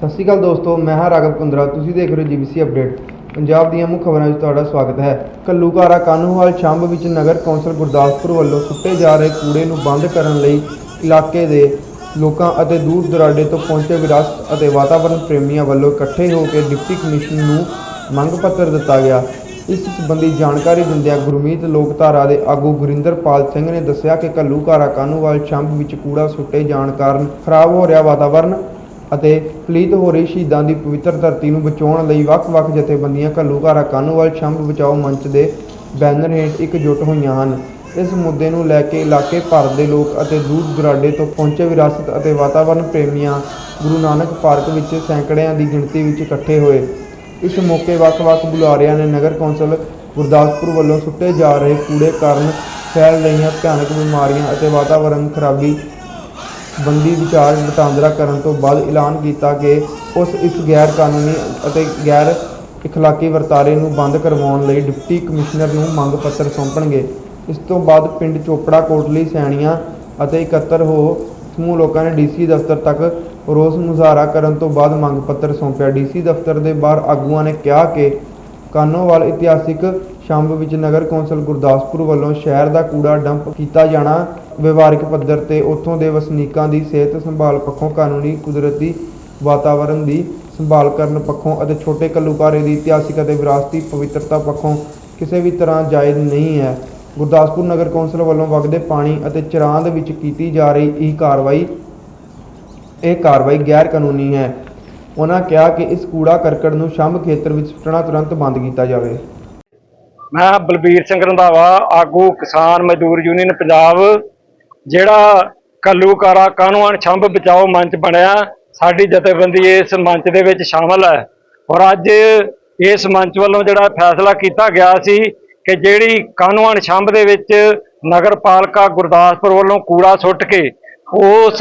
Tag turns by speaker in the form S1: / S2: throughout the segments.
S1: ਸਤਿ ਸ਼੍ਰੀ ਅਕਾਲ ਦੋਸਤੋ, ਮੈਂ ਹਾਂ ਰਾਘਵ ਕੁੰਦਰਾ। ਤੁਸੀਂ ਦੇਖ ਰਹੇ ਹੋ ਜੀਬੀਸੀ ਅਪਡੇਟ। ਪੰਜਾਬ ਦੀਆਂ ਮੁੱਖ ਖਬਰਾਂ ਵਿੱਚ ਤੁਹਾਡਾ ਸਵਾਗਤ ਹੈ। ਕੱਲੂਕਾਰਾ ਕਾਨੂੰਵਾਲ ਸ਼ੰਭ ਵਿੱਚ ਨਗਰ ਕੌਂਸਲ ਗੁਰਦਾਸਪੁਰ ਵੱਲੋਂ ਸੁੱਟੇ ਜਾ ਰਹੇ ਕੂੜੇ ਨੂੰ ਬੰਦ ਕਰਨ ਲਈ ਇਲਾਕੇ ਦੇ ਲੋਕਾਂ ਅਤੇ ਦੂਰ ਦੁਰਾਡੇ ਤੋਂ ਪਹੁੰਚੇ ਵਿਰਾਸਤ ਅਤੇ ਵਾਤਾਵਰਣ ਪ੍ਰੇਮੀਆਂ ਵੱਲੋਂ ਇਕੱਠੇ ਹੋ ਕੇ ਡਿਪਟੀ ਕਮਿਸ਼ਨਰ ਨੂੰ ਮੰਗ ਪੱਤਰ ਦਿੱਤਾ ਗਿਆ। ਇਸ ਸੰਬੰਧੀ ਜਾਣਕਾਰੀ ਦਿੰਦਿਆਂ ਗੁਰਮੀਤ ਲੋਕਧਾਰਾ ਦੇ ਆਗੂ ਗੁਰਿੰਦਰਪਾਲ ਸਿੰਘ ਨੇ ਦੱਸਿਆ ਕਿ ਕੱਲੂਕਾਰਾ ਕਾਨੂੰਵਾਲ ਸ਼ੰਭ ਵਿੱਚ ਕੂੜਾ ਸੁੱਟੇ ਜਾਣ ਕਾਰਨ ਖਰਾਬ ਹੋ ਰਿਹਾ ਵਾਤਾਵਰਣ ਅਤੇ ਪਲੀਤ ਹੋ ਰਹੀ ਸ਼ਹੀਦਾਂ ਦੀ ਪਵਿੱਤਰ ਧਰਤੀ ਨੂੰ ਬਚਾਉਣ ਲਈ ਵੱਖ-ਵੱਖ ਜਥੇਬੰਦੀਆਂ ਘੱਲੂਘਾਰਾ ਕਾਨੂੰਵਾਲ ਛੰਭ ਬਚਾਓ ਮੰਚ ਦੇ ਬੈਨਰ ਹੇਠ ਇਕਜੁੱਟ ਹੋਈਆਂ ਹਨ। ਇਸ ਮੁੱਦੇ ਨੂੰ ਲੈ ਕੇ ਇਲਾਕੇ ਭਰ ਦੇ ਲੋਕ ਅਤੇ ਦੂਰ ਦੁਰਾਡੇ ਤੋਂ ਪਹੁੰਚੇ ਵਿਰਾਸਤ ਅਤੇ ਵਾਤਾਵਰਣ ਪ੍ਰੇਮੀਆਂ ਗੁਰੂ ਨਾਨਕ ਪਾਰਕ ਵਿੱਚ ਸੈਂਕੜਿਆਂ ਦੀ ਗਿਣਤੀ ਵਿੱਚ ਇਕੱਠੇ ਹੋਏ। ਇਸ ਮੌਕੇ ਵੱਖ-ਵੱਖ ਬੁਲਾਰਿਆਂ ਨੇ ਨਗਰ ਕੌਂਸਲ ਗੁਰਦਾਸਪੁਰ ਵੱਲੋਂ ਸੁੱਟੇ ਜਾ ਰਹੇ ਕੂੜੇ ਕਾਰਨ ਫੈਲ ਰਹੀਆਂ ਭਿਆਨਕ ਬਿਮਾਰੀਆਂ ਅਤੇ ਵਾਤਾਵਰਣ ਖਰਾਬੀ ਬੰਦੀ ਵਿਚਾਰ ਵਟਾਂਦਰਾ ਕਰਨ ਤੋਂ ਬਾਅਦ ਐਲਾਨ ਕੀਤਾ ਕਿ ਉਸ ਇਸ ਗੈਰ ਕਾਨੂੰਨੀ ਅਤੇ ਗੈਰ ਇਖਲਾਕੀ ਵਰਤਾਰੇ ਨੂੰ ਬੰਦ ਕਰਵਾਉਣ ਲਈ ਡਿਪਟੀ ਕਮਿਸ਼ਨਰ ਨੂੰ ਮੰਗ ਪੱਤਰ ਸੌਂਪਣਗੇ। ਇਸ ਤੋਂ ਬਾਅਦ ਪਿੰਡ ਚੋਪੜਾ, ਕੋਟਲੀ, ਸੈਣੀਆਂ ਅਤੇ ਇਕੱਤਰ ਹੋ ਸਮੂਹ ਲੋਕਾਂ ਨੇ ਡੀਸੀ ਦਫ਼ਤਰ ਤੱਕ ਰੋਸ ਮੁਜ਼ਾਹਰਾ ਕਰਨ ਤੋਂ ਬਾਅਦ ਮੰਗ ਪੱਤਰ ਸੌਂਪਿਆ। ਡੀਸੀ ਦਫ਼ਤਰ ਦੇ ਬਾਹਰ ਆਗੂਆਂ ਨੇ ਕਿਹਾ ਕਿ ਕਾਨੋਵਾਲ ਇਤਿਹਾਸਿਕ ਸ਼ੰਭ ਵਿੱਚ ਨਗਰ ਕੌਂਸਲ ਗੁਰਦਾਸਪੁਰ ਵੱਲੋਂ ਸ਼ਹਿਰ ਦਾ ਕੂੜਾ ਡੰਪ ਕੀਤਾ ਜਾਣਾ, ਵਿਵਹਾਰਿਕ ਪੱਧਰ ਤੇ ਉੱਥੋਂ ਦੇ ਵਸਨੀਕਾਂ ਦੀ ਸਿਹਤ ਸੰਭਾਲ ਪੱਖੋਂ ਕਾਨੂੰਨੀ ਕੁਦਰਤੀ ਵਾਤਾਵਰਣ ਦੀ ਸੰਭਾਲ ਕਰਨ ਪੱਖੋਂ ਅਤੇ ਛੋਟੇ ਕੱਲੂਕਾਰੇ ਦੀ ਇਤਿਹਾਸਿਕ ਅਤੇ ਵਿਰਾਸਤੀ ਪਵਿੱਤਰਤਾ ਪੱਖੋਂ ਕਿਸੇ ਵੀ ਤਰ੍ਹਾਂ ਜਾਇਜ਼ ਨਹੀਂ ਹੈ। ਗੁਰਦਾਸਪੁਰ ਨਗਰ ਕੌਂਸਲ ਵੱਲੋਂ ਵਗਦੇ ਪਾਣੀ ਅਤੇ ਚਰਾਂਦ ਵਿੱਚ ਕੀਤੀ ਜਾ ਰਹੀ ਇਹ ਕਾਰਵਾਈ ਇਹ ਕਾਰਵਾਈ ਗੈਰ ਕਾਨੂੰਨੀ ਹੈ। ਉਹਨਾਂ ਕਿਹਾ ਕਿ ਇਸ ਕੂੜਾ ਕਰਕਟ ਨੂੰ ਸ਼ੰਭ ਖੇਤਰ ਵਿੱਚ ਸੁੱਟਣਾ ਤੁਰੰਤ ਬੰਦ ਕੀਤਾ ਜਾਵੇ।
S2: ਮੈਂ ਬਲਬੀਰ ਸਿੰਘ ਰੰਧਾਵਾ ਆਗੂ ਕਿਸਾਨ ਮਜ਼ਦੂਰ ਯੂਨੀਅਨ ਪੰਜਾਬ ਜਿਹੜਾ ਕੱਲੂਕਾਰਾ ਕਾਨੂੰਨ ਛੰਭ ਬਚਾਓ ਮੰਚ ਬਣਿਆ ਸਾਡੀ ਜਥੇਬੰਦੀ ਇਸ ਮੰਚ ਦੇ ਵਿੱਚ ਸ਼ਾਮਲ ਹੈ। ਔਰ ਅੱਜ ਇਸ ਮੰਚ ਵੱਲੋਂ ਜਿਹੜਾ ਫੈਸਲਾ ਕੀਤਾ ਗਿਆ ਸੀ ਕਿ ਜਿਹੜੀ ਕਾਨੂੰਨ ਛੰਭ ਦੇ ਵਿੱਚ ਨਗਰ ਪਾਲਿਕਾ ਗੁਰਦਾਸਪੁਰ ਵੱਲੋਂ ਕੂੜਾ ਸੁੱਟ ਕੇ ਉਸ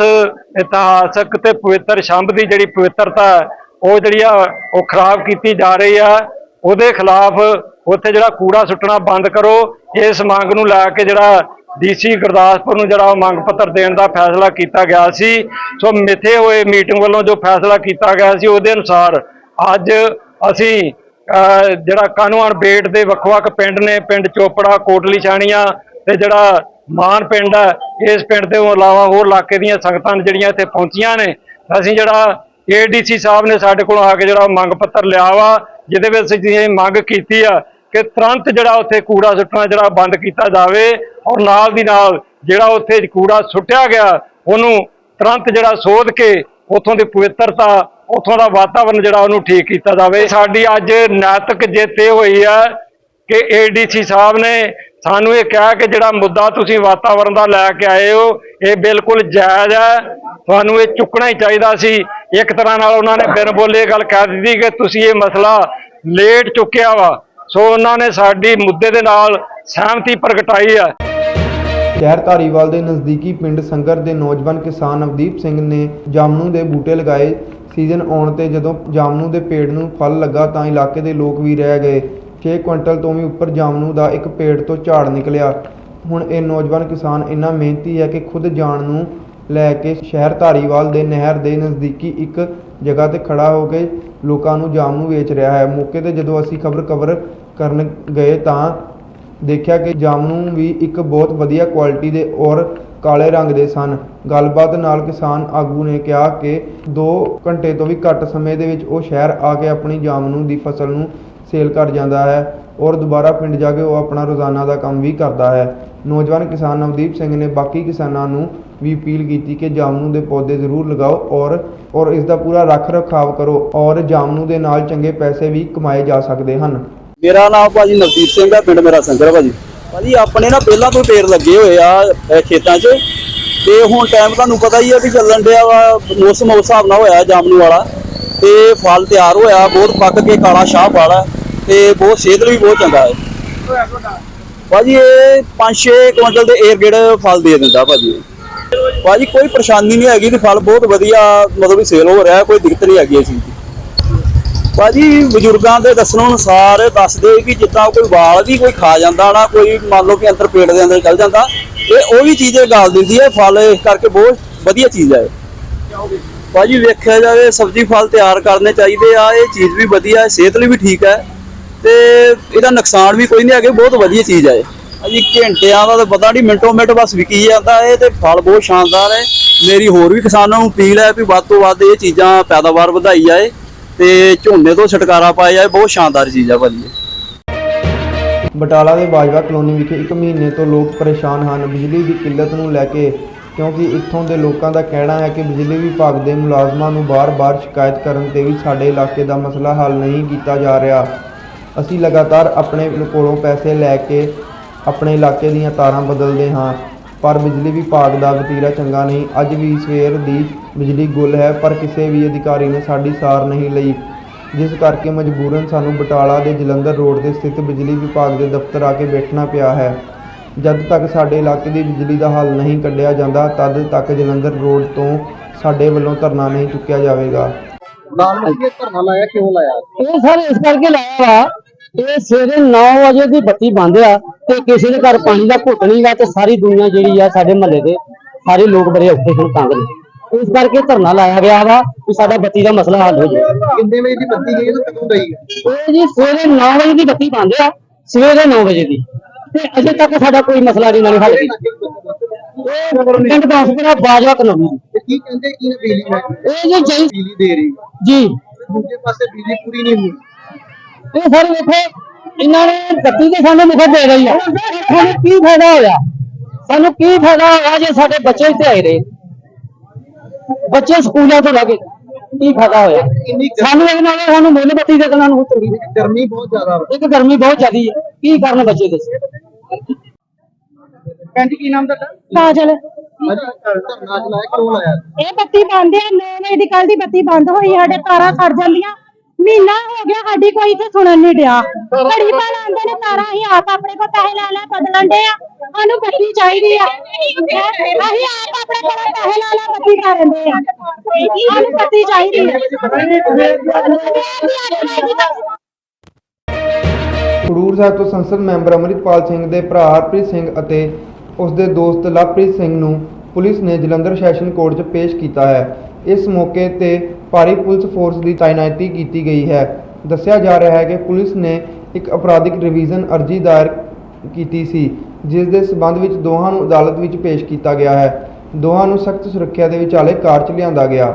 S2: ਇਤਿਹਾਸਕ ਤੇ ਪਵਿੱਤਰ ਛੰਭ ਦੀ ਜਿਹੜੀ ਪਵਿੱਤਰਤਾ ਹੈ, ਉਹ ਜਿਹੜੀ ਆ ਉਹ ਖਰਾਬ ਕੀਤੀ ਜਾ ਰਹੀ ਆ ਉਹਦੇ ਖਿਲਾਫ ਉੱਥੇ ਜਿਹੜਾ ਕੂੜਾ ਸੁੱਟਣਾ ਬੰਦ ਕਰੋ, ਇਸ ਮੰਗ ਨੂੰ ਲੈ ਕੇ ਜਿਹੜਾ ਡੀਸੀ ਗੁਰਦਾਸਪੁਰ ਨੂੰ ਜਿਹੜਾ ਉਹ ਮੰਗ ਪੱਤਰ ਦੇਣ ਦਾ ਫੈਸਲਾ ਕੀਤਾ ਗਿਆ ਸੀ। ਸੋ ਮਿੱਥੇ ਹੋਏ ਮੀਟਿੰਗ ਵੱਲੋਂ ਜੋ ਫੈਸਲਾ ਕੀਤਾ ਗਿਆ ਸੀ, ਉਹਦੇ ਅਨੁਸਾਰ ਅੱਜ ਅਸੀਂ ਜਿਹੜਾ ਕਾਨੂੰਨ ਬੇਟ ਦੇ ਵੱਖ-ਵੱਖ ਪਿੰਡ ਨੇ, ਪਿੰਡ ਚੋਪੜਾ, ਕੋਟਲੀ, ਛਾਣੀਆਂ ਤੇ ਜਿਹੜਾ ਮਾਨ ਪਿੰਡ ਹੈ, ਇਸ ਪਿੰਡ ਦੇ ਇਲਾਵਾ ਹੋਰ ਇਲਾਕੇ ਦੀਆਂ ਸੰਗਤਾਂ ਨੇ ਜਿਹੜੀਆਂ ਇੱਥੇ ਪਹੁੰਚੀਆਂ ਨੇ। ਅਸੀਂ ਜਿਹੜਾ ਏਡੀਸੀ ਸਾਹਿਬ ਨੇ ਸਾਡੇ ਕੋਲ ਆ ਕੇ ਜਿਹੜਾ ਮੰਗ ਪੱਤਰ ਲਿਆ ਵਾ ਜਿਹਦੇ ਵਿੱਚ ਅਸੀਂ ਮੰਗ ਕੀਤੀ ਆ ਕਿ ਤੁਰੰਤ ਜਿਹੜਾ ਉੱਥੇ ਕੂੜਾ ਸੁੱਟਣਾ ਜਿਹੜਾ ਬੰਦ ਕੀਤਾ ਜਾਵੇ ਔਰ ਨਾਲ ਦੀ ਨਾਲ ਜਿਹੜਾ ਉੱਥੇ ਕੂੜਾ ਸੁੱਟਿਆ ਗਿਆ, ਉਹਨੂੰ ਤੁਰੰਤ ਜਿਹੜਾ ਸੋਧ ਕੇ ਉੱਥੋਂ ਦੀ ਪਵਿੱਤਰਤਾ, ਉੱਥੋਂ ਦਾ ਵਾਤਾਵਰਣ ਜਿਹੜਾ ਉਹਨੂੰ ਠੀਕ ਕੀਤਾ ਜਾਵੇ। ਸਾਡੀ ਅੱਜ ਨੈਤਿਕ ਜਿੱਤ ਇਹ ਹੋਈ ਆ ਕਿ ਏਡੀਸੀ ਸਾਹਿਬ ਨੇ ਸਾਨੂੰ ਇਹ ਕਿਹਾ ਕਿ ਜਿਹੜਾ ਮੁੱਦਾ ਤੁਸੀਂ ਵਾਤਾਵਰਣ ਦਾ ਲੈ ਕੇ ਆਏ ਹੋ, ਇਹ ਬਿਲਕੁਲ ਜਾਇਜ਼ ਹੈ। ਤੁਹਾਨੂੰ ਇਹ ਚੁੱਕਣਾ ਹੀ ਚਾਹੀਦਾ ਸੀ। ਇੱਕ ਤਰ੍ਹਾਂ ਨਾਲ ਉਹਨਾਂ ਨੇ ਬਿਨ ਬੋਲੇ ਇਹ ਗੱਲ ਕਹਿ ਦਿੱਤੀ ਕਿ ਤੁਸੀਂ ਇਹ ਮਸਲਾ ਲੇਟ ਚੁੱਕਿਆ ਵਾ। ਸੋ ਉਹਨਾਂ ਨੇ ਸਾਡੀ ਮੁੱਦੇ ਦੇ ਨਾਲ ਸਹਿਮਤੀ ਪ੍ਰਗਟਾਈ ਹੈ।
S1: ਸ਼ਹਿਰ ਧਾਰੀਵਾਲ ਦੇ ਨਜ਼ਦੀਕੀ ਪਿੰਡ ਸੰਗਰ ਦੇ ਨੌਜਵਾਨ ਕਿਸਾਨ ਨਵਦੀਪ ਸਿੰਘ ਨੇ ਜਾਮਨੂ ਦੇ ਬੂਟੇ ਲਗਾਏ। ਸੀਜ਼ਨ ਆਉਣ ਤੇ ਜਦੋਂ ਜਾਮਨੂ ਦੇ ਪੇੜ ਨੂੰ ਫਲ ਲੱਗਾ ਤਾਂ ਇਲਾਕੇ ਦੇ ਲੋਕ ਵੀ ਰਹਿ ਗਏ। 6 ਕੁਇੰਟਲ ਤੋਂ ਵੀ ਉੱਪਰ ਜਾਮਨੂ ਦਾ ਇੱਕ ਪੇੜ ਤੋਂ ਝਾੜ ਨਿਕਲਿਆ। ਹੁਣ ਇਹ ਨੌਜਵਾਨ ਕਿਸਾਨ ਇੰਨਾ ਮਿਹਨਤੀ ਹੈ ਕਿ ਖੁਦ ਜਾਣ ਨੂੰ ਲੈ ਕੇ ਸ਼ਹਿਰ ਧਾਰੀਵਾਲ ਦੇ ਨਹਿਰ ਦੇ ਨਜ਼ਦੀਕੀ ਇੱਕ ਜਗ੍ਹਾ ਤੇ ਖੜਾ ਹੋ ਕੇ ਲੋਕਾਂ ਨੂੰ ਜਾਮਨੂ ਵੇਚ ਰਿਹਾ ਹੈ। ਮੌਕੇ ਤੇ ਜਦੋਂ ਅਸੀਂ ਖਬਰ ਕਵਰ ਕਰਨ ਗਏ ਤਾਂ ਦੇਖਿਆ ਕਿ ਜਾਮਨੂ ਵੀ ਇੱਕ ਬਹੁਤ ਵਧੀਆ ਕੁਆਲਿਟੀ ਦੇ ਔਰ ਕਾਲੇ ਰੰਗ ਦੇ ਸਨ। ਗੱਲਬਾਤ ਨਾਲ ਕਿਸਾਨ ਆਗੂ ਨੇ ਕਿਹਾ ਕਿ 2 ਘੰਟੇ ਤੋਂ ਵੀ ਘੱਟ ਸਮੇਂ ਦੇ ਵਿੱਚ ਉਹ ਸ਼ਹਿਰ ਆ ਕੇ ਆਪਣੀ ਜਾਮਨੂ ਦੀ ਫਸਲ ਨੂੰ ਸੇਲ ਕਰ ਜਾਂਦਾ ਹੈ ਔਰ ਦੁਬਾਰਾ ਪਿੰਡ ਜਾ ਕੇ ਉਹ ਆਪਣਾ ਰੋਜ਼ਾਨਾ ਦਾ ਕੰਮ ਵੀ ਕਰਦਾ ਹੈ। ਨੌਜਵਾਨ ਕਿਸਾਨ ਨਵਦੀਪ ਸਿੰਘ ਨੇ ਬਾਕੀ ਕਿਸਾਨਾਂ ਨੂੰ ਵੀ ਅਪੀਲ ਕੀਤੀ ਕਿ ਜਾਮਨੂ ਦੇ ਪੌਦੇ ਜ਼ਰੂਰ ਲਗਾਓ ਔਰ ਔਰ ਇਸ ਦਾ ਪੂਰਾ ਰੱਖ ਰਖਾਵ ਕਰੋ ਔਰ ਜਾਮਨੂ ਦੇ ਨਾਲ ਚੰਗੇ ਪੈਸੇ ਵੀ ਕਮਾਏ ਜਾ ਸਕਦੇ ਹਨ।
S3: ਮੇਰਾ ਨਾਮ ਭਾਜੀ ਨਵਦੀਪ ਸਿੰਘ ਹੈ, ਪਿੰਡ ਮੇਰਾ ਸੰਗਰ ਭਾਜੀ। ਭਾਜੀ, ਆਪਣੇ ਨਾ ਪਹਿਲਾਂ ਤੋਂ ਪੇੜ ਲੱਗੇ ਹੋਏ ਆ ਖੇਤਾਂ 'ਚ। ਤੇ ਹੁਣ ਟਾਈਮ ਤੁਹਾਨੂੰ ਪਤਾ ਹੀ ਆ ਵੀ ਚੱਲਣ ਡਿਆ ਵਾ, ਮੌਸਮ ਉਸ ਹਿਸਾਬ ਨਾਲ ਹੋਇਆ ਜਾਮਨੂ ਵਾਲਾ। ਤੇ ਫਲ ਤਿਆਰ ਹੋਇਆ, ਬਹੁਤ ਪੱਕ ਕੇ ਕਾਲਾ ਸ਼ਾਹ ਵਾਲਾ ਤੇ ਬਹੁਤ ਸਿਹਤ ਲਈ ਬਹੁਤ ਚੰਗਾ ਹੈ। ਭਾਜੀ ਇਹ 5-6 ਕੁਇੰਟਲ ਦੇ ਏਅਰ ਫਲ ਦੇ ਦਿੰਦਾ ਭਾਜੀ। ਭਾਜੀ ਕੋਈ ਪਰੇਸ਼ਾਨੀ ਨਹੀਂ ਹੈਗੀ ਤੇ ਫਲ ਬਹੁਤ ਵਧੀਆ ਮਤਲਬ ਵੀ ਸੇਲ ਹੋ ਰਿਹਾ ਕੋਈ ਦਿੱਕਤ ਨਹੀਂ ਹੈਗੀ ਇਸ ਚੀਜ਼ ਦੀ। ਭਾਜੀ ਬਜ਼ੁਰਗਾਂ ਦੇ ਦੱਸਣ ਅਨੁਸਾਰ ਦੱਸਦੇ ਕਿ ਜਿੱਦਾਂ ਕੋਈ ਵਾਲ ਵੀ ਕੋਈ ਖਾ ਜਾਂਦਾ ਨਾ, ਕੋਈ ਮੰਨ ਲਓ ਕਿ ਅੰਦਰ ਪੇਟ ਦੇ ਅੰਦਰ ਚਲ ਜਾਂਦਾ ਇਹ ਉਹ ਵੀ ਚੀਜ਼ ਗਾਲ ਦਿੰਦੀ ਹੈ, ਫਲ ਇਸ ਕਰਕੇ ਬਹੁਤ ਵਧੀਆ ਚੀਜ਼ ਹੈ। ਭਾਜੀ ਵੇਖਿਆ ਜਾਵੇ ਸਬਜ਼ੀ ਫਲ ਤਿਆਰ ਕਰਨੇ ਚਾਹੀਦੇ ਆ, ਇਹ ਚੀਜ਼ ਵੀ ਵਧੀਆ ਹੈ, ਸਿਹਤ ਲਈ ਵੀ ਠੀਕ ਹੈ। ਤੇ ਇਹਦਾ ਨੁਕਸਾਨ ਵੀ ਕੋਈ ਨਹੀਂ ਹੈਗੇ, ਬਹੁਤ ਵਧੀਆ ਚੀਜ਼ ਹੈ ਇਹ। ਅਜੀ ਘੰਟਿਆਂ ਦਾ ਤਾਂ ਪਤਾ ਨਹੀਂ, ਮਿੰਟੋ ਮਿੰਟ ਬਸ ਵਿਕੀ ਜਾਂਦਾ ਹੈ ਤੇ ਫਲ ਬਹੁਤ ਸ਼ਾਨਦਾਰ ਹੈ। ਮੇਰੀ ਹੋਰ ਵੀ ਕਿਸਾਨਾਂ ਨੂੰ ਅਪੀਲ ਹੈ ਵੀ ਵੱਧ ਤੋਂ ਵੱਧ ਇਹ ਚੀਜ਼ਾਂ ਪੈਦਾਵਾਰ ਵਧਾਈ ਜਾਏ ਤੇ ਝੋਨੇ ਤੋਂ ਛੁਟਕਾਰਾ ਪਾਇਆ ਜਾਏ, ਬਹੁਤ ਸ਼ਾਨਦਾਰ ਚੀਜ਼ ਆ ਭਾਜੀ
S1: ਬਟਾਲਾ ਦੇ ਬਾਜਵਾ ਕਲੋਨੀ ਵਿਖੇ ਇੱਕ ਮਹੀਨੇ ਤੋਂ ਲੋਕ ਪਰੇਸ਼ਾਨ ਹਨ। ਬਿਜਲੀ ਦੀ ਕਿੱਲਤ ਨੂੰ ਲੈ ਕੇ, ਕਿਉਂਕਿ ਇੱਥੋਂ ਦੇ ਲੋਕਾਂ ਦਾ ਕਹਿਣਾ ਹੈ ਕਿ ਬਿਜਲੀ ਵਿਭਾਗ ਦੇ ਮੁਲਾਜ਼ਮਾਂ ਨੂੰ ਬਾਰ-ਬਾਰ ਸ਼ਿਕਾਇਤ ਕਰਨ ਤੇ ਵੀ ਸਾਡੇ ਇਲਾਕੇ ਦਾ ਮਸਲਾ ਹੱਲ ਨਹੀਂ ਕੀਤਾ ਜਾ ਰਿਹਾ। ਅਸੀਂ ਲਗਾਤਾਰ ਆਪਣੇ ਕੋਲੋਂ ਪੈਸੇ ਲੈ ਕੇ ਆਪਣੇ ਇਲਾਕੇ ਦੀਆਂ ਤਾਰਾਂ ਬਦਲਦੇ ਹਾਂ ਪਰ ਬਿਜਲੀ ਵਿਭਾਗ ਦਾ ਵਤੀਰਾ ਚੰਗਾ ਨਹੀਂ। ਅੱਜ ਵੀ ਸਵੇਰ ਦੀ ਬਿਜਲੀ ਗੁੱਲ ਹੈ ਪਰ ਕਿਸੇ ਵੀ ਅਧਿਕਾਰੀ ਨੇ ਸਾਡੀ ਸਾਰ ਨਹੀਂ ਲਈ। ਜਿਸ ਕਰਕੇ ਮਜਬੂਰਨ ਸਾਨੂੰ ਬਟਾਲਾ ਦੇ ਜਲੰਧਰ ਰੋਡ ਤੇ ਸਥਿਤ ਬਿਜਲੀ ਵਿਭਾਗ ਦੇ ਦਫ਼ਤਰ ਆ ਕੇ ਬੈਠਣਾ ਪਿਆ ਹੈ। ਜਦ ਤੱਕ ਸਾਡੇ ਇਲਾਕੇ ਦੀ ਬਿਜਲੀ ਦਾ ਹੱਲ ਨਹੀਂ ਕੱਢਿਆ ਜਾਂਦਾ ਤਦ ਤੱਕ ਜਲੰਧਰ ਰੋਡ ਤੋਂ ਸਾਡੇ ਵੱਲੋਂ ਧਰਨਾ ਨਹੀਂ ਚੁੱਕਿਆ ਜਾਵੇਗਾ।
S4: ਇਹ ਸਰ ਇਸ ਕਰਕੇ ਲਾਇਆ ਵਾ ਇਹ ਸਵੇਰੇ 9 ਵਜੇ ਦੀ ਬੱਤੀ ਬੰਦ ਆ ਤੇ ਕਿਸੇ ਦੇ ਘਰ ਪਾਣੀ ਦਾ ਘੁੱਟ ਨਹੀਂ ਗਾ ਤੇ ਸਾਰੀ ਦੁਨੀਆ ਜਿਹੜੀ ਆ ਸਾਡੇ ਮਹੱਲੇ ਦੇ ਸਾਰੇ ਲੋਕ ਬੜੇ ਔਖੇ ਹਨ ਤੰਗ ਨੇ। ਇਸ ਕਰਕੇ ਧਰਨਾ ਲਾਇਆ ਗਿਆ ਵਾ ਕਿ ਸਾਡਾ ਬੱਤੀ ਦਾ ਮਸਲਾ ਹੱਲ ਹੋ ਜਾਵੇ।
S5: ਕਿੰਨੇ ਵਜੇ ਦੀ ਬੱਤੀ ਗਈ ਤੇ ਕਦੋਂ ਗਈ?
S4: ਇਹ ਜੀ ਸਵੇਰੇ 9 ਵਜੇ ਦੀ ਬੱਤੀ ਬੰਦ ਆ ਸਵੇਰੇ 9 ਵਜੇ ਦੀ। ਤੇ ਅਜੇ ਤੱਕ ਸਾਡਾ ਕੋਈ ਮਸਲਾ ਨਹੀਂ ਨਾਲ ਹੱਲ ਪਿੰਡ ਦਾਸਪੁਰਾ ਬਾਜਵਾ ਕਲੋਨੀ।
S5: ਕੀ ਕਹਿੰਦੇ ਕੀ ਨੇ ਬਿਜਲੀ ਮਹਿਕਮੇ
S4: ਇਹ ਜੀ ਜੈ
S5: ਬਿਜਲੀ ਦੇ ਰਹੀ।
S4: ਜੀ।
S5: ਦੂਜੇ ਪਾਸੇ ਬਿਜਲੀ ਪੂਰੀ ਨਹੀਂ ਹੋਈ।
S4: ਇਹ ਸਰ ਵੇਖੋ ਇਹਨਾਂ ਨੇ ਬੱਤੀ ਦੇ ਸਾਨੂੰ ਮੁਫਤ ਦੇ ਰਹੀ ਆ। ਸਾਨੂੰ ਕੀ ਫਾਇਦਾ ਹੋਇਆ? ਸਾਨੂੰ ਕੀ ਫਾਇਦਾ ਹੋਇਆ ਜੇ ਸਾਡੇ ਬੱਚੇ ਇੱਥੇ ਆਏ ਰਹੇ? ਬੱਚੇ ਸਕੂਲਾਂ ਤੋਂ ਲੱਗੇ ਕੀ ਫਾਇਦਾ ਹੋਇਆ? ਸਾਨੂੰ ਇਹ ਨਾਲ ਸਾਨੂੰ ਮੁੱਲ ਬੱਤੀ ਦੇ ਦੇਣਾ ਨੂੰ ਚੰਗੀ।
S5: ਗਰਮੀ ਬਹੁਤ ਜ਼ਿਆਦਾ
S4: ਇੱਕ ਗਰਮੀ ਬਹੁਤ ਜ਼ਿਆਦੀ ਹੈ ਕੀ ਕਰਨ ਬੱਚੇ ਦੇ?
S5: ਕਹਿੰਦੀ ਕੀ ਨਾਮ ਤੁਹਾਡਾ?
S6: ਕਾਜਲ।
S5: ਅੱਜ ਧਰਨਾ ਚਲਾਇਆ ਕਿਉਂ ਲਾਇਆ?
S6: ਇਹ ਬੱਤੀ ਬੰਦ ਹੈ 9 ਵਜੇ ਦੀ ਕੱਲ ਦੀ ਬੱਤੀ ਬੰਦ ਹੋਈ ਸਾਡੇ ਤਾਰਾਂ ਖੜ ਜਾਂਦੀਆਂ। ਮਹੀਨਾ ਹੋ ਗਿਆ ਸਾਡੀ ਕੋਈ ਤੇ ਸੁਣਨ ਨਹੀਂ ਡਿਆ। ਘੜੀ ਪਾ ਲਾਉਂਦੇ ਨੇ ਤਾਰਾਂ ਅਸੀਂ ਆਪ ਆਪਣੇ ਕੋਲ ਪੈਸੇ ਲੈ ਲੈ ਬਦਲਣ ਦੇ ਆ। ਸਾਨੂੰ ਬੱਤੀ ਚਾਹੀਦੀ ਆ। ਅਸੀਂ ਆਪ ਆਪਣੇ ਕੋਲ ਪੈਸੇ ਲੈ ਲੈ ਬੱਤੀ ਕਰਨ ਦੇ ਆ। ਸਾਨੂੰ ਬੱਤੀ ਚਾਹੀਦੀ ਆ।
S1: ਖਡੂਰ ਸਾਹਿਬ ਤੋਂ ਸੰਸਦ ਮੈਂਬਰ ਅਮਰਿਤਪਾਲ ਸਿੰਘ ਦੇ ਭਰਾ ਹਰਪ੍ਰੀਤ ਸਿੰਘ ਅਤੇ ਉਸ ਦੇ ਦੋਸਤ ਲਵਪ੍ਰੀਤ ਸਿੰਘ ਨੂੰ ਪੁਲਿਸ ਨੇ ਜਲੰਧਰ ਸੈਸ਼ਨ ਕੋਰਟ 'ਚ ਪੇਸ਼ ਕੀਤਾ ਹੈ। ਇਸ ਮੌਕੇ ਤੇ ਭਾਰੀ ਪੁਲਿਸ ਫੋਰਸ ਦੀ ਤਾਇਨਾਤੀ ਕੀਤੀ ਗਈ ਹੈ। ਦੱਸਿਆ ਜਾ ਰਿਹਾ ਹੈ ਕਿ ਪੁਲਿਸ ਨੇ ਇੱਕ ਅਪਰਾਧਿਕ ਰਿਵੀਜ਼ਨ ਅਰਜ਼ੀ ਦਾਇਰ ਕੀਤੀ ਸੀ, ਜਿਸ ਦੇ ਸਬੰਧ ਵਿੱਚ ਦੋਹਾਂ ਨੂੰ ਅਦਾਲਤ ਵਿੱਚ ਪੇਸ਼ ਕੀਤਾ ਗਿਆ ਹੈ। ਦੋਹਾਂ ਨੂੰ ਸਖਤ ਸੁਰੱਖਿਆ ਦੇ ਵਿਚਾਲੇ ਕਾਰ 'ਚ ਲਿਆਂਦਾ ਗਿਆ।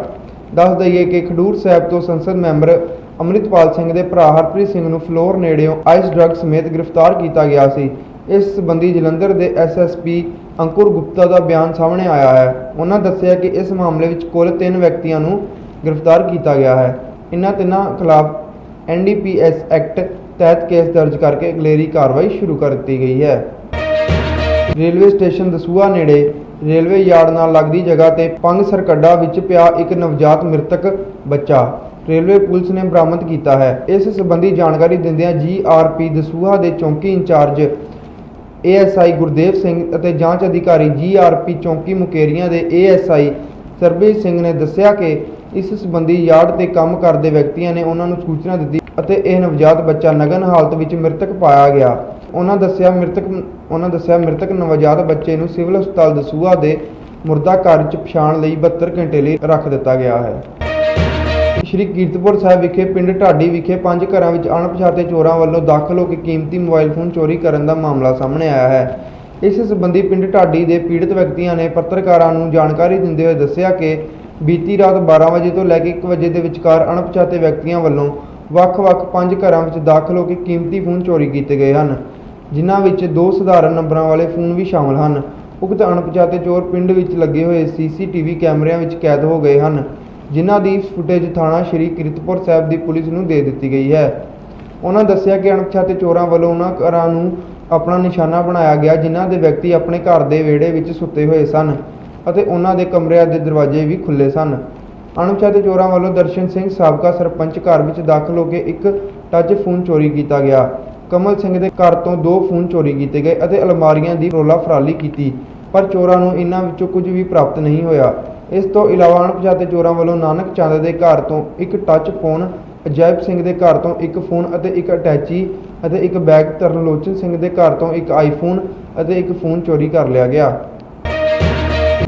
S1: ਦੱਸ ਦਈਏ ਕਿ ਖਡੂਰ ਸਾਹਿਬ ਤੋਂ ਸੰਸਦ ਮੈਂਬਰ ਅੰਮ੍ਰਿਤਪਾਲ ਸਿੰਘ ਦੇ ਭਰਾ ਹਰਪ੍ਰੀਤ ਸਿੰਘ ਨੂੰ ਫਲੋਰ ਨੇੜਿਓਂ ਆਈਸ ਡਰੱਗ ਸਮੇਤ ਗ੍ਰਿਫਤਾਰ ਕੀਤਾ ਗਿਆ ਸੀ। ਇਸ ਸਬੰਧੀ ਜਲੰਧਰ ਦੇ ਐਸਐਸਪੀ ਅੰਕੁਰ ਗੁਪਤਾ ਦਾ ਬਿਆਨ ਸਾਹਮਣੇ ਆਇਆ ਹੈ। ਉਹਨਾਂ ਦੱਸਿਆ ਕਿ ਇਸ ਮਾਮਲੇ ਵਿੱਚ ਕੁੱਲ 3 ਵਿਅਕਤੀਆਂ ਨੂੰ ਗ੍ਰਿਫਤਾਰ ਕੀਤਾ ਗਿਆ ਹੈ। ਇਨ੍ਹਾਂ ਤਿੰਨਾਂ ਖਿਲਾਫ ਐਨਡੀਪੀਐਸ ਐਕਟ ਤਹਿਤ ਕੇਸ ਦਰਜ ਕਰਕੇ ਅਗਲੇਰੀ ਕਾਰਵਾਈ ਸ਼ੁਰੂ ਕਰ ਦਿੱਤੀ ਗਈ ਹੈ। ਰੇਲਵੇ ਸਟੇਸ਼ਨ ਦਸੂਹਾ ਨੇੜੇ ਰੇਲਵੇ ਯਾਰਡ ਨਾਲ ਲੱਗਦੀ ਜਗ੍ਹਾ ਤੇ ਪੰਗ ਸਰਕੱਡਾ ਵਿੱਚ ਪਿਆ ਇੱਕ ਨਵਜਾਤ ਮ੍ਰਿਤਕ ਬੱਚਾ। ਰੇਲਵੇ ਪੁਲਿਸ ਨੇ ਬਰਾਮਦ ਕੀਤਾ ਹੈ। ਇਸ ਸੰਬੰਧੀ ਜਾਣਕਾਰੀ ਦਿੰਦਿਆਂ ਜੀਆਰਪੀ ਦਸੂਹਾ ਦੇ ਚੌਂਕੀ ਇੰਚਾਰਜ ਏਐਸਆਈ ਗੁਰਦੇਵ ਸਿੰਘ ਅਤੇ ਜਾਂਚ ਅਧਿਕਾਰੀ ਜੀਆਰਪੀ ਚੌਂਕੀ ਮੁਕੇਰੀਆਂ ਦੇ ਏਐਸਆਈ ਸਰਬਜੀਤ ਸਿੰਘ ਨੇ ਦੱਸਿਆ ਕਿ ਇਸ ਸੰਬੰਧੀ ਯਾਰਡ ਤੇ ਕੰਮ ਕਰਦੇ ਵਿਅਕਤੀਆਂ ਨੇ ਉਹਨਾਂ ਨੂੰ ਸੂਚਨਾ ਦਿੱਤੀ ਅਤੇ ਇਹ ਨਵਜਾਤ ਬੱਚਾ ਨਗਨ ਹਾਲਤ ਵਿੱਚ ਮ੍ਰਿਤਕ ਪਾਇਆ ਗਿਆ। ਉਹਨਾਂ ਦੱਸਿਆ ਮ੍ਰਿਤਕ ਉਹਨਾਂ ਦੱਸਿਆ ਮ੍ਰਿਤਕ ਨਵਜਾਤ ਬੱਚੇ ਨੂੰ ਸਿਵਲ ਹਸਪਤਾਲ ਦਸੂਹਾ ਦੇ ਮੁਰਦਾ ਘਰ 'ਚ ਪਛਾਣ ਲਈ 72 ਘੰਟੇ ਲਈ ਰੱਖ ਦਿੱਤਾ ਗਿਆ ਹੈ। ਸ਼੍ਰੀ ਕੀਰਤਪੁਰ ਸਾਹਿਬ ਵਿਖੇ ਪਿੰਡ ਢਾਡੀ ਵਿਖੇ ਪੰਜ ਘਰਾਂ ਵਿੱਚ ਅਣਪਛਾਤੇ ਚੋਰਾਂ ਵੱਲੋਂ ਦਾਖਲ ਹੋ ਕੇ ਕੀਮਤੀ ਮੋਬਾਈਲ ਫੋਨ ਚੋਰੀ ਕਰਨ ਦਾ ਮਾਮਲਾ ਸਾਹਮਣੇ ਆਇਆ ਹੈ। ਇਸ ਸਬੰਧੀ ਪਿੰਡ ਢਾਡੀ ਦੇ ਪੀੜਤ ਵਿਅਕਤੀਆਂ ਨੇ ਪੱਤਰਕਾਰਾਂ ਨੂੰ ਜਾਣਕਾਰੀ ਦਿੰਦੇ ਹੋਏ ਦੱਸਿਆ ਕਿ ਬੀਤੀ ਰਾਤ 12 ਵਜੇ ਤੋਂ ਲੈ ਕੇ 1 ਵਜੇ ਦੇ ਵਿਚਕਾਰ ਅਣਪਛਾਤੇ ਵਿਅਕਤੀਆਂ ਵੱਲੋਂ ਵੱਖ-ਵੱਖ ਪੰਜ ਘਰਾਂ ਵਿੱਚ ਦਾਖਲ ਹੋ ਕੇ ਕੀਮਤੀ ਫੋਨ ਚੋਰੀ ਕੀਤੇ ਗਏ ਹਨ, ਜਿਨ੍ਹਾਂ ਵਿੱਚ ਦੋ ਸਧਾਰਨ ਨੰਬਰਾਂ ਵਾਲੇ ਫੋਨ ਵੀ ਸ਼ਾਮਲ ਹਨ। ਉਕਤ ਅਣਪਛਾਤੇ ਚੋਰ ਪਿੰਡ ਵਿੱਚ ਲੱਗੇ ਹੋਏ ਸੀਸੀਟੀਵੀ ਕੈਮਰਿਆਂ ਵਿੱਚ ਕੈਦ ਹੋ ਗਏ ਹਨ, ਜਿਨ੍ਹਾਂ ਦੀ ਫੁਟੇਜ ਥਾਣਾ ਸ਼੍ਰੀ ਕਿਰਤਪੁਰ ਸਾਹਿਬ ਦੀ ਪੁਲਿਸ ਨੂੰ ਦੇ ਦਿੱਤੀ ਗਈ ਹੈ। ਉਹਨਾਂ ਦੱਸਿਆ ਕਿ ਅਣਪਛਾਤੇ ਚੋਰਾਂ ਵੱਲੋਂ ਉਹਨਾਂ ਘਰਾਂ ਨੂੰ ਆਪਣਾ ਨਿਸ਼ਾਨਾ ਬਣਾਇਆ ਗਿਆ, ਜਿਨ੍ਹਾਂ ਦੇ ਵਿਅਕਤੀ ਆਪਣੇ ਘਰ ਦੇ ਵਿਹੜੇ ਵਿੱਚ ਸੁੱਤੇ ਹੋਏ ਸਨ। ਅਤੇ ਉਹਨਾਂ ਦੇ ਕਮਰਿਆਂ ਦੇ ਦਰਵਾਜ਼ੇ ਵੀ ਖੁੱਲੇ ਸਨ। ਅਣਪਛਾਤੇ ਚੋਰਾਂ ਵੱਲੋਂ ਦਰਸ਼ਨ ਸਿੰਘ ਸਾਬਕਾ ਸਰਪੰਚ ਘਰ ਵਿੱਚ ਦਾਖਲ ਹੋ ਕੇ ਇੱਕ ਟੱਚ ਫੋਨ ਚੋਰੀ ਕੀਤਾ ਗਿਆ। ਕਮਲ ਸਿੰਘ ਦੇ ਘਰ ਤੋਂ ਦੋ ਫੋਨ ਚੋਰੀ ਕੀਤੇ ਗਏ ਅਤੇ ਅਲਮਾਰੀਆਂ ਦੀ ਰੋਲਾ ਫਰਾਲੀ ਕੀਤੀ, ਪਰ ਚੋਰਾਂ ਨੂੰ ਇਨ੍ਹਾਂ ਵਿੱਚੋਂ ਕੁਝ ਵੀ ਪ੍ਰਾਪਤ ਨਹੀਂ ਹੋਇਆ। ਇਸ ਤੋਂ ਇਲਾਵਾ ਅਣਪਛਾਤੇ ਚੋਰਾਂ ਵੱਲੋਂ ਨਾਨਕ ਚੰਦ ਦੇ ਘਰ ਤੋਂ ਇੱਕ ਟੱਚ ਫੋਨ, ਅਜਾਇਬ ਸਿੰਘ ਦੇ ਘਰ ਤੋਂ ਇੱਕ ਫੋਨ ਅਤੇ ਇੱਕ ਅਟੈਚੀ ਅਤੇ ਇੱਕ ਬੈਗ ਤਰਨਲੋਚਨ ਸਿੰਘ ਦੇ ਘਰ ਤੋਂ ਇੱਕ ਆਈਫੋਨ ਅਤੇ ਇੱਕ ਫੋਨ ਚੋਰੀ ਕਰ ਲਿਆ ਗਿਆ।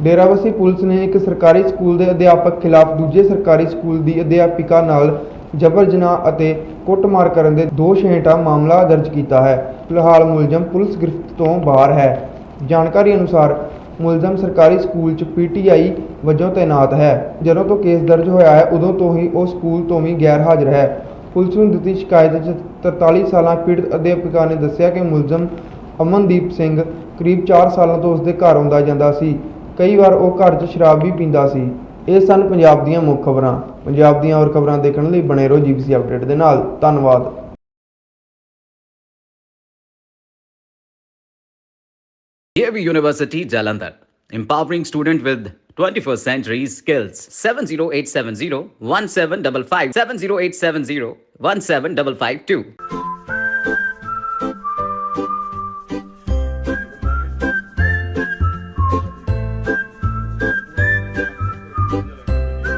S1: ਡੇਰਾਬੱਸੀ ਪੁਲਿਸ ਨੇ ਇੱਕ ਸਰਕਾਰੀ ਸਕੂਲ ਦੇ ਅਧਿਆਪਕ ਖਿਲਾਫ ਦੂਜੇ ਸਰਕਾਰੀ ਸਕੂਲ ਦੀ ਅਧਿਆਪਿਕਾ ਨਾਲ ਜਬਰ ਜਨਾਹ ਅਤੇ ਕੁੱਟਮਾਰ ਕਰਨ ਦੇ ਦੋਸ਼ ਹੇਠਾਂ ਮਾਮਲਾ ਦਰਜ ਕੀਤਾ ਹੈ। ਫਿਲਹਾਲ ਮੁਲਜ਼ਮ ਪੁਲਿਸ ਗ੍ਰਿਫਤ ਤੋਂ ਬਾਹਰ ਹੈ। ਜਾਣਕਾਰੀ ਅਨੁਸਾਰ ਮੁਲਜ਼ਮ ਸਰਕਾਰੀ ਸਕੂਲ 'ਚ ਪੀਟੀਆਈ ਵਜੋਂ ਤਾਇਨਾਤ ਹੈ। ਜਦੋਂ ਤੋਂ ਕੇਸ ਦਰਜ ਹੋਇਆ ਹੈ, ਉਦੋਂ ਤੋਂ ਹੀ ਉਹ ਸਕੂਲ ਤੋਂ ਵੀ ਗੈਰ ਹਾਜ਼ਰ ਹੈ। ਪੁਲਿਸ ਨੂੰ ਦਿੱਤੀ ਸ਼ਿਕਾਇਤ 'ਚ 43 ਸਾਲਾਂ ਪੀੜਤ ਅਧਿਆਪਕਾ ਨੇ ਦੱਸਿਆ ਕਿ ਮੁਲਜ਼ਮ ਅਮਨਦੀਪ ਸਿੰਘ ਕਰੀਬ 4 ਸਾਲਾਂ ਤੋਂ ਉਸਦੇ ਘਰ ਆਉਂਦਾ ਜਾਂਦਾ ਸੀ। ਕਈ ਵਾਰ ਉਹ ਘਰ 'ਚ ਸ਼ਰਾਬ ਵੀ ਪੀਂਦਾ ਸੀ। ਇਹ ਸਨ ਪੰਜਾਬ ਦੀਆਂ ਮੁੱਖ ਖਬਰਾਂ। ਪੰਜਾਬ ਦੀਆਂ ਹੋਰ ਖਬਰਾਂ ਦੇਖਣ ਲਈ ਬਣੇ ਰਹੋ ਜੀਬੀਸੀ ਅਪਡੇਟ ਦੇ ਨਾਲ। ਧੰਨਵਾਦ।
S7: AV University Jalandhar, empowering student with 21st century skills. 70870 1755 70870 17552.